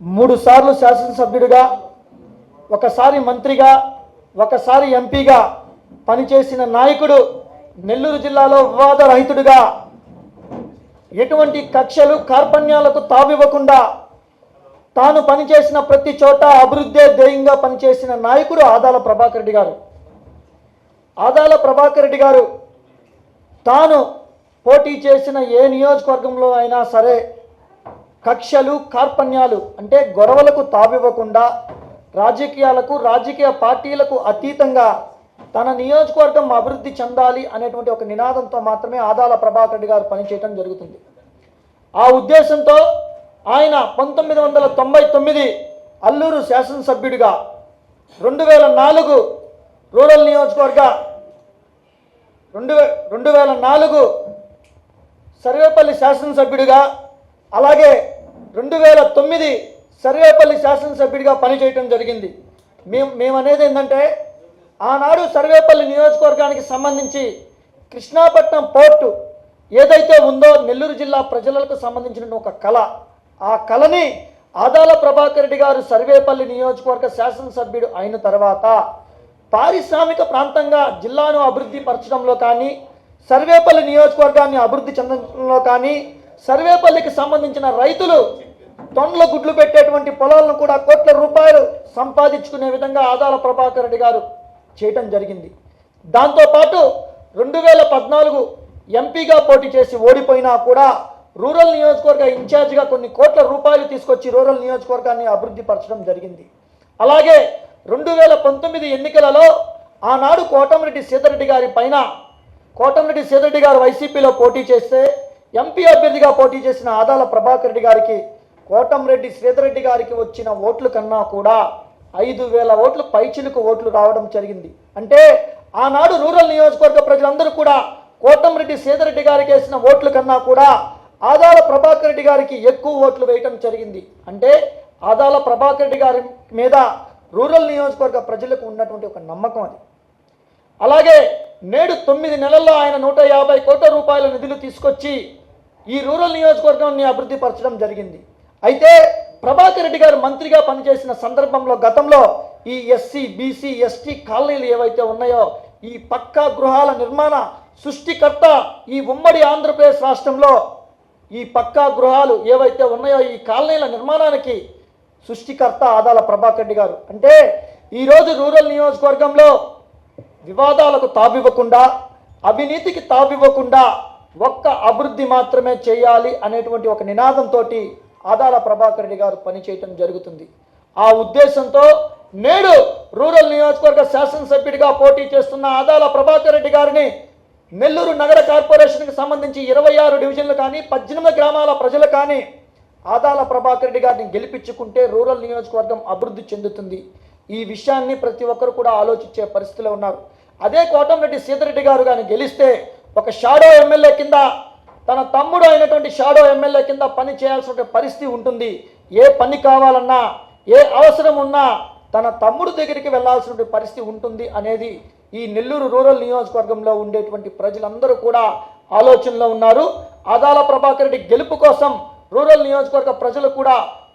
మూడుసార్లు శాసనసభ్యుడిగా ఒకసారి మంత్రిగా ఒకసారి ఎంపీగా పనిచేసిన నాయకుడు నెల్లూరు జిల్లాలో వివాదరహితుడిగా ఎటువంటి కక్షలు కార్పణ్యాలకు తావివ్వకుండా తాను పనిచేసిన ప్రతి చోట అభివృద్ధే ధ్యేయంగా పనిచేసిన నాయకుడు ఆదాల ప్రభాకర్ రెడ్డి గారు. ఆదాల ప్రభాకర్ రెడ్డి గారు తాను పోటీ చేసిన ఏ నియోజకవర్గంలో అయినా సరే కక్షలు కార్పణ్యాలు అంటే గొడవలకు తావివ్వకుండా రాజకీయాలకు రాజకీయ పార్టీలకు అతీతంగా తన నియోజకవర్గం అభివృద్ధి చెందాలి అనేటువంటి ఒక నినాదంతో మాత్రమే ఆదాల ప్రభాకర్ రెడ్డి గారు పనిచేయడం జరుగుతుంది. ఆ ఉద్దేశంతో ఆయన పంతొమ్మిది వందల తొంభై తొమ్మిది అల్లూరు శాసనసభ్యుడిగా రెండు వేల నాలుగు రూరల్ నియోజకవర్గ రెండు వే రెండు వేల నాలుగు సర్వేపల్లి శాసనసభ్యుడిగా అలాగే రెండు వేల తొమ్మిది సర్వేపల్లి శాసనసభ్యుడిగా పనిచేయటం జరిగింది. మేము మేమనేది ఏంటంటే ఆనాడు సర్వేపల్లి నియోజకవర్గానికి సంబంధించి కృష్ణాపట్నం పోర్టు ఏదైతే ఉందో నెల్లూరు జిల్లా ప్రజలకు సంబంధించిన ఒక కళ ఆ కళని ఆదాల ప్రభాకర్ రెడ్డి గారు సర్వేపల్లి నియోజకవర్గ శాసనసభ్యుడు అయిన తర్వాత పారిశ్రామిక ప్రాంతంగా జిల్లాను అభివృద్ధి పరచడంలో కానీ సర్వేపల్లి నియోజకవర్గాన్ని అభివృద్ధి చెందడంలో కానీ సర్వేపల్లికి సంబంధించిన రైతులు తొండ్ల గుడ్లు పెట్టేటువంటి పొలాలను కూడా కోట్ల రూపాయలు సంపాదించుకునే విధంగా ఆదాల ప్రభాకర్ రెడ్డి గారు చేయటం జరిగింది. దాంతోపాటు రెండు వేల పద్నాలుగు ఎంపీగా పోటీ చేసి ఓడిపోయినా కూడా రూరల్ నియోజకవర్గ ఇన్ఛార్జిగా కొన్ని కోట్ల రూపాయలు తీసుకొచ్చి రూరల్ నియోజకవర్గాన్ని అభివృద్ధి పరచడం జరిగింది. అలాగే రెండు వేల పంతొమ్మిది ఎన్నికలలో ఆనాడు కోటమిరెడ్డి సీతారెడ్డి గారి పైన కోటమిరెడ్డి సీతారెడ్డి గారు వైసీపీలో పోటీ చేస్తే ఎంపీ అభ్యర్థిగా పోటీ చేసిన ఆదాల ప్రభాకర్ రెడ్డి గారికి కోటంరెడ్డి శ్రీధరెడ్డి గారికి వచ్చిన ఓట్లు కన్నా కూడా ఐదు వేల ఓట్లు పైచిలుకు ఓట్లు రావడం జరిగింది. అంటే ఆనాడు రూరల్ నియోజకవర్గ ప్రజలందరూ కూడా కోటంరెడ్డి సీతారెడ్డి గారికి వేసిన ఓట్ల కన్నా కూడా ఆదాల ప్రభాకర్ రెడ్డి గారికి ఎక్కువ ఓట్లు వేయటం జరిగింది. అంటే ఆదాల ప్రభాకర్ రెడ్డి గారి మీద రూరల్ నియోజకవర్గ ప్రజలకు ఉన్నటువంటి ఒక నమ్మకం అది. అలాగే నేడు తొమ్మిది నెలల్లో ఆయన నూట యాభై కోట్ల రూపాయల నిధులు తీసుకొచ్చి ఈ రూరల్ నియోజకవర్గాన్ని అభివృద్ధి పరచడం జరిగింది. అయితే ప్రభాకర్ రెడ్డి గారు మంత్రిగా పనిచేసిన సందర్భంలో గతంలో ఈ ఎస్సీ బీసీ ఎస్టీ కాలనీలు ఏవైతే ఉన్నాయో ఈ పక్కా గృహాల నిర్మాణ సృష్టికర్త ఈ ఉమ్మడి ఆంధ్రప్రదేశ్ రాష్ట్రంలో ఈ పక్కా గృహాలు ఏవైతే ఉన్నాయో ఈ కాలనీల నిర్మాణానికి సృష్టికర్త ఆదాల ప్రభాకర్ రెడ్డి గారు. అంటే ఈరోజు రూరల్ నియోజకవర్గంలో వివాదాలకు తావివ్వకుండా అవినీతికి తావివ్వకుండా ఒక్క అభివృద్ధి మాత్రమే చేయాలి అనేటువంటి ఒక నినాదంతో ఆదాల ప్రభాకర్ రెడ్డి గారు పనిచేయటం జరుగుతుంది. ఆ ఉద్దేశంతో నేడు రూరల్ నియోజకవర్గ శాసనసభ్యుడిగా పోటీ చేస్తున్న ఆదాల ప్రభాకర్ రెడ్డి గారిని నెల్లూరు నగర కార్పొరేషన్కి సంబంధించి ఇరవై ఆరు డివిజన్లు కానీ పద్దెనిమిది గ్రామాల ప్రజలు కానీ ఆదాల ప్రభాకర్ రెడ్డి గారిని గెలిపించుకుంటే రూరల్ నియోజకవర్గం అభివృద్ధి చెందుతుంది. ఈ విషయాన్ని ప్రతి ఒక్కరు కూడా ఆలోచించే పరిస్థితిలో ఉన్నారు. అదే కోటంరెడ్డి సీతారెడ్డి గారు కానీ గెలిస్తే ఒక షాడో ఎమ్మెల్యే కింద తన తమ్ముడు అయినటువంటి షాడో ఎమ్మెల్యే కింద పని చేయాల్సిన పరిస్థితి ఉంటుంది. ఏ పని కావాలన్నా ఏ అవసరం ఉన్నా తన తమ్ముడు దగ్గరికి వెళ్ళాల్సిన పరిస్థితి ఉంటుంది అనేది ఈ నెల్లూరు రూరల్ నియోజకవర్గంలో ఉండేటువంటి ప్రజలందరూ కూడా ఆలోచనలో ఉన్నారు. ఆదాల ప్రభాకర్ రెడ్డి గెలుపు కోసం రూరల్ నియోజకవర్గ ప్రజలు కూడా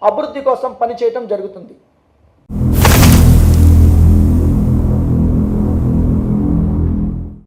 అభివృద్ధి కోసం పనిచేయటం జరుగుతుంది.